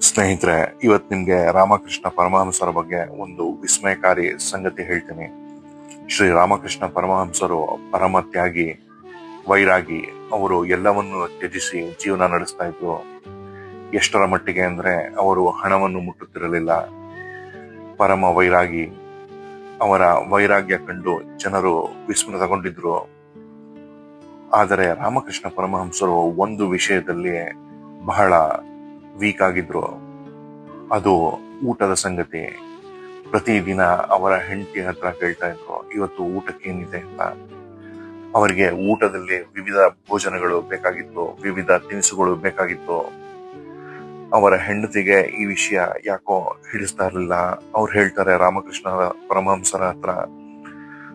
ಸ್ನೇಹಿತರೆ, ಇವತ್ತು ನಿಮಗೆ ರಾಮಕೃಷ್ಣ ಪರಮಹಂಸರ ಬಗ್ಗೆ ಒಂದು ವಿಸ್ಮಯಕಾರಿ ಸಂಗತಿ ಹೇಳ್ತೀನಿ. ಶ್ರೀ ರಾಮಕೃಷ್ಣ ಪರಮಹಂಸರು ಪರಮ ತ್ಯಾಗಿ, ವೈರಾಗಿ ಅವರು ಎಲ್ಲವನ್ನು ತ್ಯಜಿಸಿ ಜೀವನ ನಡೆಸ್ತಾ ಇದ್ರು. ಎಷ್ಟರ ಮಟ್ಟಿಗೆ ಅಂದ್ರೆ ಅವರು ಹಣವನ್ನು ಮುಟ್ಟುತ್ತಿರಲಿಲ್ಲ. ಪರಮ ವೈರಾಗಿ, ಅವರ ವೈರಾಗ್ಯ ಕಂಡು ಜನರು ವಿಸ್ಮೃತಗೊಂಡಿದ್ರು. ಆದರೆ ರಾಮಕೃಷ್ಣ ಪರಮಹಂಸರು ಒಂದು ವಿಷಯದಲ್ಲಿ ಬಹಳ ವೀಕ್ ಆಗಿದ್ರು. ಅದು ಊಟದ ಸಂಗತಿ. ಪ್ರತಿದಿನ ಅವರ ಹೆಂಡತಿ ಹತ್ರ ಕೇಳ್ತಾ ಇದ್ರು, ಇವತ್ತು ಊಟಕ್ಕೆ ಏನಿದೆ ಅಂತ? ಅವರಿಗೆ ಊಟದಲ್ಲಿ ವಿವಿಧ ಭೋಜನಗಳು ಬೇಕಾಗಿತ್ತು, ವಿವಿಧ ತಿನಿಸುಗಳು ಬೇಕಾಗಿತ್ತು. ಅವರ ಹೆಂಡತಿಗೆ ಈ ವಿಷಯ ಯಾಕೋ ಹಿಡಿಸ್ತಾ ಇರಲಿಲ್ಲ. ಅವ್ರು ಹೇಳ್ತಾರೆ, ರಾಮಕೃಷ್ಣ ಪರಮಹಂಸರ ಹತ್ರ,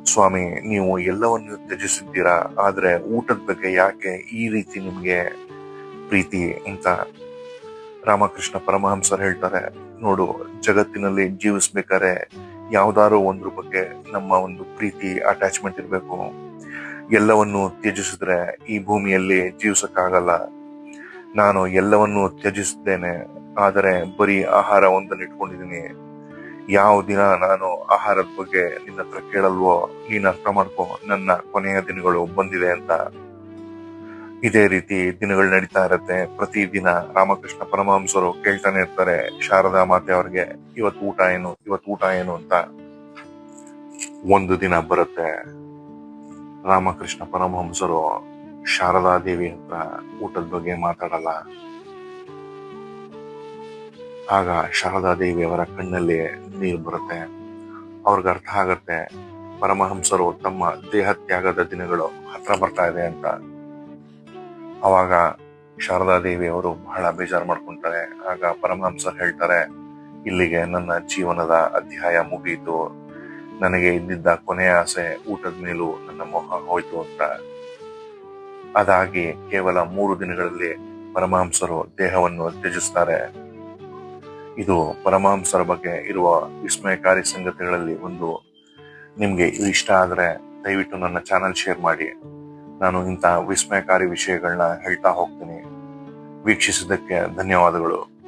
ಸ್ವಾಮಿ, ನೀವು ಎಲ್ಲವನ್ನು ತ್ಯಜಿಸಿದ್ದೀರಾ, ಆದ್ರೆ ಊಟದ ಬಗ್ಗೆ ಯಾಕೆ ಈ ರೀತಿ ನಿಮಗೆ ಪ್ರೀತಿ? ಅಂತ ರಾಮಕೃಷ್ಣ ಪರಮಹಂಸರು ಹೇಳ್ತಾರೆ, ನೋಡು, ಜಗತ್ತಿನಲ್ಲಿ ಜೀವಿಸ್ಬೇಕಾದ್ರೆ ಯಾವ್ದಾದ್ರು ಒಂದ್ರ ಬಗ್ಗೆ ನಮ್ಮ ಒಂದು ಪ್ರೀತಿ ಅಟ್ಯಾಚ್ಮೆಂಟ್ ಇರಬೇಕು. ಎಲ್ಲವನ್ನು ತ್ಯಜಿಸಿದ್ರೆ ಈ ಭೂಮಿಯಲ್ಲಿ ಜೀವಿಸಕ್ಕಾಗಲ್ಲ. ನಾನು ಎಲ್ಲವನ್ನು ತ್ಯಜಿಸಿದ್ದೇನೆ, ಆದರೆ ಬರೀ ಆಹಾರ ಒಂದನ್ನು ಇಟ್ಕೊಂಡಿದ್ದೀನಿ. ಯಾವ ದಿನ ನಾನು ಆಹಾರದ ಬಗ್ಗೆ ನಿನ್ನ ಹತ್ರ ಕೇಳಲ್ವೋ ನೀನು ಅರ್ಥ ಮಾಡ್ಕೋ, ನನ್ನ ಕೊನೆಯ ದಿನಗಳು ಬಂದಿದೆ ಅಂತ. ಇದೇ ರೀತಿ ದಿನಗಳು ನಡೀತಾ ಇರುತ್ತೆ. ಪ್ರತಿ ದಿನ ರಾಮಕೃಷ್ಣ ಪರಮಹಂಸರು ಕೇಳ್ತಾನೆ ಇರ್ತಾರೆ, ಶಾರದಾ ಮಾತೆ ಅವ್ರಿಗೆ, ಇವತ್ತು ಊಟ ಏನು? ಇವತ್ತು ಊಟ ಏನು? ಅಂತ. ಒಂದು ದಿನ ಬರುತ್ತೆ. ರಾಮಕೃಷ್ಣ ಪರಮಹಂಸರು ಶಾರದಾ ದೇವಿ ಹತ್ರ ಊಟದ ಬಗ್ಗೆ ಮಾತಾಡಲ್ಲ. ಆಗ ಶಾರದಾ ದೇವಿ ಅವರ ಕಣ್ಣಲ್ಲಿ ನೀರು ಬರುತ್ತೆ. ಅವ್ರಿಗೆ ಅರ್ಥ ಆಗತ್ತೆ, ಪರಮಹಂಸರು ತಮ್ಮ ದೇಹ ತ್ಯಾಗದ ದಿನಗಳು ಹತ್ರ ಬರ್ತಾ ಇದೆ ಅಂತ. ಅವಾಗ ಶಾರದಾ ದೇವಿ ಅವರು ಬಹಳ ಬೇಜಾರು ಮಾಡ್ಕೊಂತಾರೆ. ಆಗ ಪರಮಹಂಸರು ಹೇಳ್ತಾರೆ, ಇಲ್ಲಿಗೆ ನನ್ನ ಜೀವನದ ಅಧ್ಯಾಯ ಮುಗಿಯಿತು. ನನಗೆ ಇದ್ದಿದ್ದ ಕೊನೆಯ ಆಸೆ ಊಟದ ಮೇಲೂ ನನ್ನ ಮೋಹ ಹೋಯ್ತು ಅಂತ. ಅದಾಗಿ ಕೇವಲ ಮೂರು ದಿನಗಳಲ್ಲಿ ಪರಮಹಂಸರು ದೇಹವನ್ನು ತ್ಯಜಿಸ್ತಾರೆ. ಇದು ಪರಮಹಂಸರ ಬಗ್ಗೆ ಇರುವ ವಿಸ್ಮಯಕಾರಿ ಸಂಗತಿಗಳಲ್ಲಿ ಒಂದು. ನಿಮ್ಗೆ ಇಷ್ಟ ಆದ್ರೆ ದಯವಿಟ್ಟು ನನ್ನ ಚಾನಲ್ ಶೇರ್ ಮಾಡಿ. ನಾನು ಇಂತಹ ವಿಸ್ಮಯಕಾರಿ ವಿಷಯಗಳನ್ನ ಹೇಳ್ತಾ ಹೋಗ್ತೀನಿ. ವೀಕ್ಷಿಸಿದ್ದಕ್ಕೆ ಧನ್ಯವಾದಗಳು.